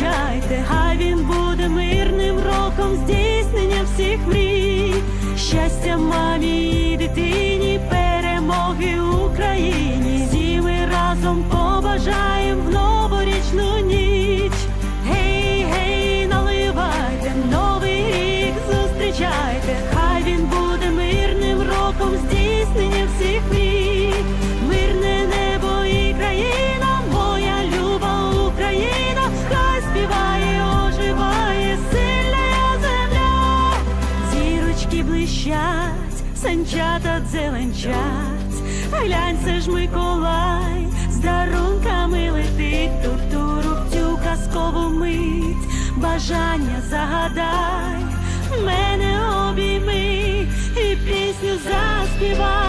зустрічайте, хай він буде мирним роком здійснення всіх мрій, щастя мамі і дитині, перемоги Україні, всі ми разом побажаємо в новорічну ніч. Гей, гей, наливайте, новий рік зустрічайте, хай він буде мирним роком здійснення всіх мрій. блищать, санчата дзеленчать, а глянь, ж Миколай, з дарунками летить, туртуру цю казкову мить, бажання загадай, мене обійми і пісню заспівай.